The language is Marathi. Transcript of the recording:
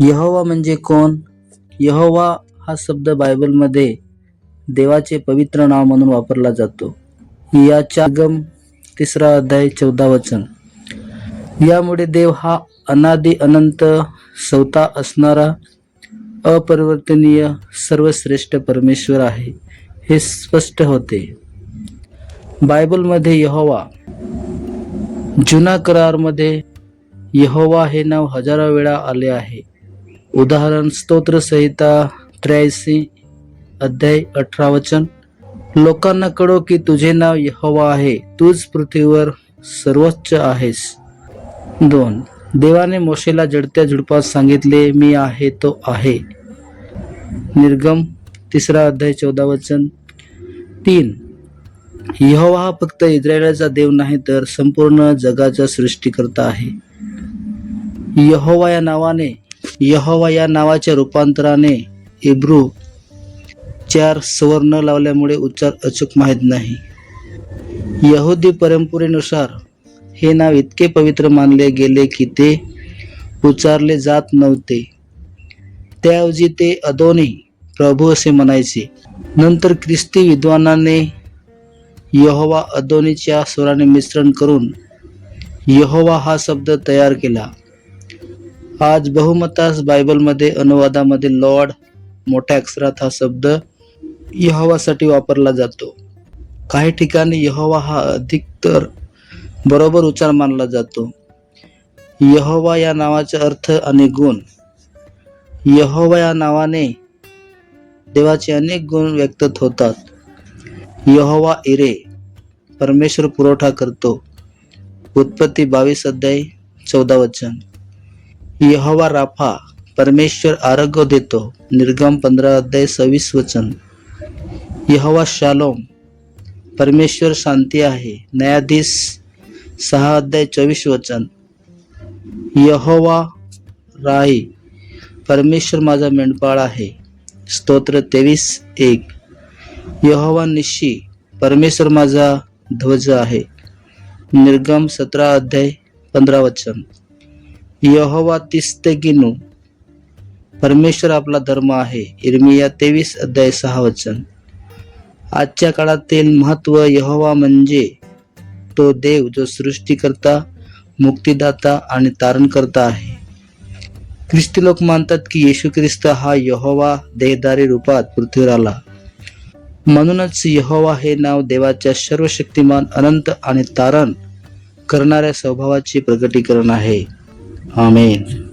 यहोवा म्हणजे कोण? यहोवा हा शब्द बायबलमध्ये देवाचे पवित्र नाव म्हणून वापरला जातो. याच्या गम तिसरा अध्याय चौदा वचन. यामुळे देव हा अनादि अनंत सवता असणारा अपरिवर्तनीय सर्वश्रेष्ठ परमेश्वर आहे हे स्पष्ट होते. बायबलमध्ये यहोवा जुना करारमध्ये यहोवा हे नाव हजारो वेळा आले आहे. उदाहरण स्तोत्र संहिता त्र्याऐंशी अध्याय अठरा वचन. लोकांना कळो की तुझे नाव यहोवा आहे. तूच पृथ्वीवर सर्वोच्च आहेस. दोन देवाने मोशेला जडत्या झुडपात सांगितले मी आहे तो आहे. निर्गम तिसरा अध्याय चौदा वचन. तीन यहोवा हा फक्त इस्रायलाचा देव नाही तर संपूर्ण जगाचा सृष्टीकर्ता आहे. यहोवा या नावाने यहोवा या नावाच्या रूपांतराने इब्रू चार सवर्ण लावल्यामुळे उच्चार अचूक माहीत नाही. यहुदी परंपरेनुसार हे नाव इतके पवित्र मानले गेले की ते उच्चारले जात नव्हते. त्याऐवजी ते अदोनी प्रभू असे म्हणायचे. नंतर ख्रिस्ती विद्वानाने यहोवा अदोनीच्या स्वराने मिश्रण करून यहोवा हा शब्द तयार केला. आज बहुमतास बायबलमध्ये अनुवादामध्ये लॉर्ड मोठ्या अक्षरात हा शब्द यहोवासाठी वापरला जातो. काही ठिकाणी यहोवा हा अधिक तर बरोबर उच्चार मानला जातो. यहोवा या नावाचा अर्थ आणि गुण. यहोवा या नावाने देवाचे अनेक गुण व्यक्त होतात. यहोवा इरे परमेश्वर पुरवठा करतो. उत्पत्ती बावीस अध्याय चौदा वचन. यहोवा राफा, परमेश्वर आरोग्य देतो, निर्गम पंधरा अध्याय सव्वीस वचन। यहोवा शालोम, परमेश्वर शांती आहे, न्यायाधीश, सहा अध्याय चोवीस वचन। यहोवा राई परमेश्वर माझा मेंढपाळ आहे, स्तोत्र तेवीस एक। यहोवा निशी, परमेश्वर माझा ध्वज आहे, निर्गम सतरा अध्याय पंधरा वचन। यहोवा तिस्तेगिनू परमेश्वर आपला धर्म आहे. इर्मिया तेवीस अध्याय सहा वचन. आजच्या काळातील महत्त्व यहोवा म्हणजे तो देव जो सृष्टीकर्ता मुक्तिदाता आणि तारणकर्ता आहे. ख्रिस्ती लोक मानतात की येशू ख्रिस्त हा यहोवा देहदारी रूपात पृथ्वीवर आला. म्हणूनच यहोवा हे नाव देवाच्या सर्वशक्तिमान अनंत आणि तारण करणाऱ्या स्वभावाचे प्रकटीकरण आहे. I mean.